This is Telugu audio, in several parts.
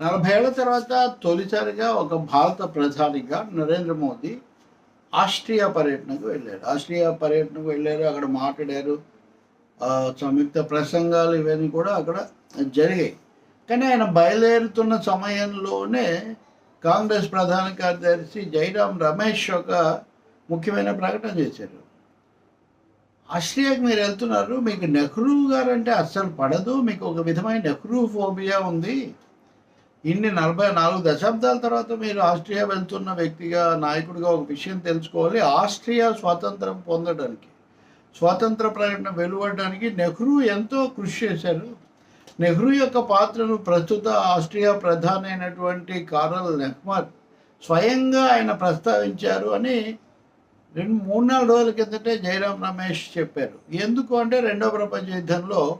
నలభై ఏళ్ళ తర్వాత తొలిసారిగా ఒక భారత ప్రధానిగా నరేంద్ర మోదీ ఆస్ట్రియా పర్యటనకు వెళ్ళారు. ఆస్ట్రియా పర్యటనకు వెళ్ళారు అక్కడ మాట్లాడారు. సంయుక్త ప్రసంగాలు ఇవన్నీ కూడా అక్కడ జరిగాయి. కానీ ఆయన బయలుదేరుతున్న సమయంలోనే కాంగ్రెస్ ప్రధాన కార్యదర్శి జైరాం రమేష్ ఒక ముఖ్యమైన ప్రకటన చేశారు. ఆస్ట్రియాకి మీరు వెళ్తున్నారు మీకు నెహ్రూ గారు అంటే అస్సలు పడదు మీకు ఒక విధమైన నెహ్రూ ఫోబియా ఉంది. ఇన్ని నలభై నాలుగు దశాబ్దాల తర్వాత మీరు ఆస్ట్రియా వెళ్తున్న వ్యక్తిగా నాయకుడిగా ఒక విషయం తెలుసుకోవాలి. ఆస్ట్రియా స్వాతంత్రం పొందడానికి స్వాతంత్ర ప్రకటన వెలువడడానికి నెహ్రూ ఎంతో కృషి చేశారు. నెహ్రూ యొక్క పాత్రను ప్రస్తుత ఆస్ట్రియా ప్రధాని అయినటువంటి కారల్ నెహ్మర్ స్వయంగా ఆయన ప్రస్తావించారు అని రెండు మూడు నాలుగు రోజుల కిందటే జయరాం రమేష్ చెప్పారు. ఎందుకు అంటే రెండో ప్రపంచ యుద్ధంలో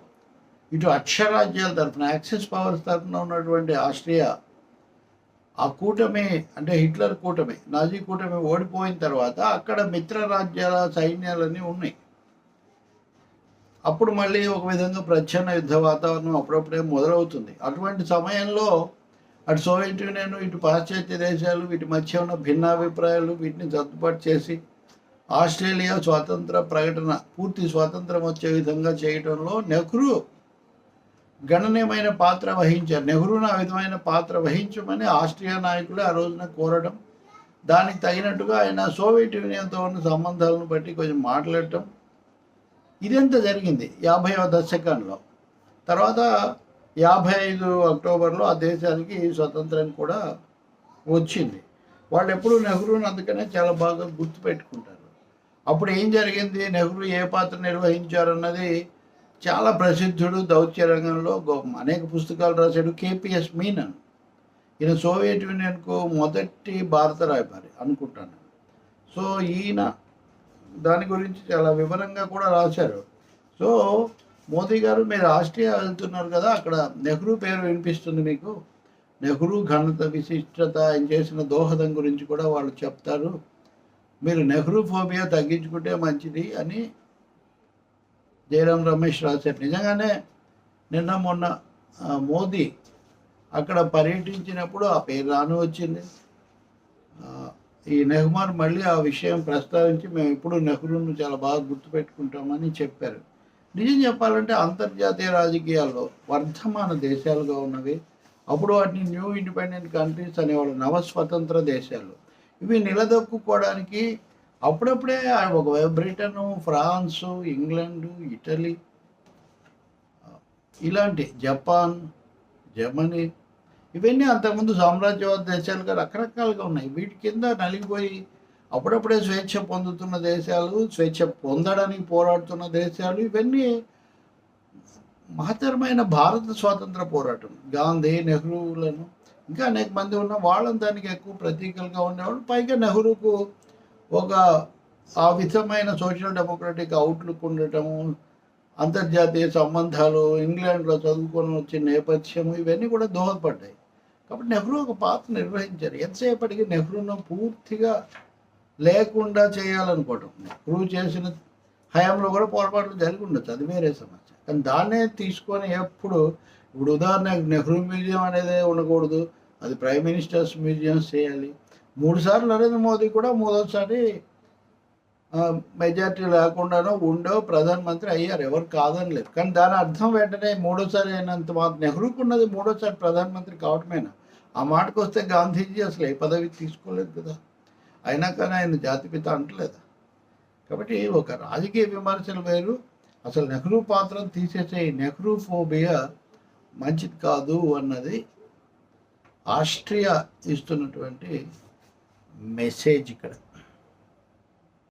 ఇటు అక్షరాజ్యాల తరఫున యాక్సిస్ పవర్స్ తరఫున ఉన్నటువంటి ఆస్ట్రియా ఆ కూటమి అంటే హిట్లర్ కూటమి నాజీ కూటమి ఓడిపోయిన తర్వాత అక్కడ మిత్ర రాజ్యాల సైన్యాలన్నీ ఉన్నాయి. అప్పుడు మళ్ళీ ఒక విధంగా ప్రచ్ఛన్న యుద్ధ వాతావరణం అప్పుడప్పుడే మొదలవుతుంది. అటువంటి సమయంలో అటు సోవియట్ యూనియన్ ఇటు పాశ్చాత్య దేశాలు వీటి మధ్య ఉన్న భిన్నాభిప్రాయాలు వీటిని సర్దుబాటు చేసి ఆస్ట్రేలియా స్వాతంత్ర ప్రకటన పూర్తి స్వాతంత్రం వచ్చే విధంగా చేయడంలో నెహ్రూ గణనీయమైన పాత్ర వహించారు. నెహ్రూను ఆ విధమైన పాత్ర వహించమని ఆస్ట్రియా నాయకులు ఆ రోజున కోరడం దానికి తగినట్టుగా ఆయన సోవియట్ యూనియన్తో ఉన్న సంబంధాలను బట్టి కొంచెం మాట్లాడటం. ఇదంతా జరిగింది యాభైవ దశకంలో. తర్వాత యాభై ఐదు అక్టోబర్లో ఆ దేశానికి స్వతంత్రం కూడా వచ్చింది. వాళ్ళు ఎప్పుడు నెహ్రూని అందుకనే చాలా బాగా గుర్తుపెట్టుకుంటారు. అప్పుడు ఏం జరిగింది? నెహ్రూ ఏ పాత్ర నిర్వహించారన్నది చాలా ప్రసిద్ధుడు దౌత్య రంగంలో గొ- అనేక పుస్తకాలు రాశాడు. K P S Menon. ఈయన సోవియట్ యూనియన్కు మొదటి భారత రాయబారి అనుకుంటాను. సో ఈయన దాని గురించి చాలా వివరంగా కూడా రాశారు. సో మోదీ గారు మీరు ఆస్ట్రియా వెళ్తున్నారు కదా అక్కడ నెహ్రూ పేరు వినిపిస్తుంది మీకు. నెహ్రూ ఘనత విశిష్టత ఆయన చేసిన దోహదం గురించి కూడా వాళ్ళు చెప్తారు. మీరు నెహ్రూ ఫోబియా తగ్గించుకుంటే మంచిది అని జయరాం రమేష్ రాశారు నిజంగానే నిన్న మొన్న మోదీ అక్కడ పర్యటించినప్పుడు ఆ పేరు రాను వచ్చింది. ఈ నెహ్మార్ మళ్ళీ ఆ విషయం ప్రస్తావించి మేము ఎప్పుడు నెహ్రూను చాలా బాగా గుర్తుపెట్టుకుంటామని చెప్పారు. నిజం చెప్పాలంటే అంతర్జాతీయ రాజకీయాల్లో వర్ధమాన దేశాలుగా ఉన్నవి అప్పుడు వాటిని న్యూ ఇండిపెండెంట్ కంట్రీస్ అనేవాళ్ళు నవ స్వతంత్ర దేశాలు. ఇవి నిలదొక్కుకోవడానికి అప్పుడప్పుడే ఒక బ్రిటను ఫ్రాన్సు ఇంగ్లాండు ఇటలీ ఇలాంటి జపాన్ జర్మనీ ఇవన్నీ అంతకుముందు సామ్రాజ్యవాద దేశాలుగా రకరకాలుగా ఉన్నాయి. వీటి కింద నలిగిపోయి అప్పుడప్పుడే స్వేచ్ఛ పొందుతున్న దేశాలు స్వేచ్ఛ పొందడానికి పోరాడుతున్న దేశాలు ఇవన్నీ మహత్తరమైన భారత స్వాతంత్ర పోరాటం. గాంధీ నెహ్రూలను ఇంకా అనేక మంది ఉన్న వాళ్ళని దానికి ఎక్కువ ప్రతీకలుగా ఉండేవాళ్ళు. పైగా నెహ్రూకు ఒక ఆ విధమైన సోషల్ డెమోక్రటిక్ అవుట్లుక్ ఉండటము అంతర్జాతీయ సంబంధాలు ఇంగ్లాండ్లో చదువుకొని వచ్చిన నేపథ్యం ఇవన్నీ కూడా దోహదపడ్డాయి. కాబట్టి నెహ్రూ ఒక పాత్ర నిర్వహించారు. ఎంతసేపటికి నెహ్రూను పూర్తిగా లేకుండా చేయాలనుకోవటం. నెహ్రూ చేసిన హయాంలో కూడా పొరపాట్లు జరిగి ఉండొచ్చు. అది వేరే సమస్య. కానీ దాన్నే తీసుకొని ఎప్పుడు ఇప్పుడు ఉదాహరణకు నెహ్రూ మ్యూజియం అనేది ఉండకూడదు. అది ప్రైమ్ మినిస్టర్స్ మ్యూజియం చేయాలి. మూడుసార్లు నరేంద్ర మోదీ కూడా మూడోసారి మెజార్టీ లేకుండానో ఉండో ప్రధానమంత్రి అయ్యారు. ఎవరు కాదని లేదు. కానీ దాని అర్థం వెంటనే మూడోసారి అయినంత మాత్రం నెహ్రూకు ఉన్నది మూడోసారి ప్రధానమంత్రి కావటమేనా? ఆ మాటకు వస్తే గాంధీజీ అసలు ఏ పదవి తీసుకోలేదు కదా. అయినా కానీ ఆయన జాతిపిత అంటలేదా? కాబట్టి ఒక రాజకీయ విమర్శలు వేరు. అసలు నెహ్రూ పాత్రను తీసేసే ఈ నెహ్రూ ఫోబియా మంచిది కాదు అన్నది ఆస్ట్రియా ఇస్తున్నటువంటి મેસેજ કરતા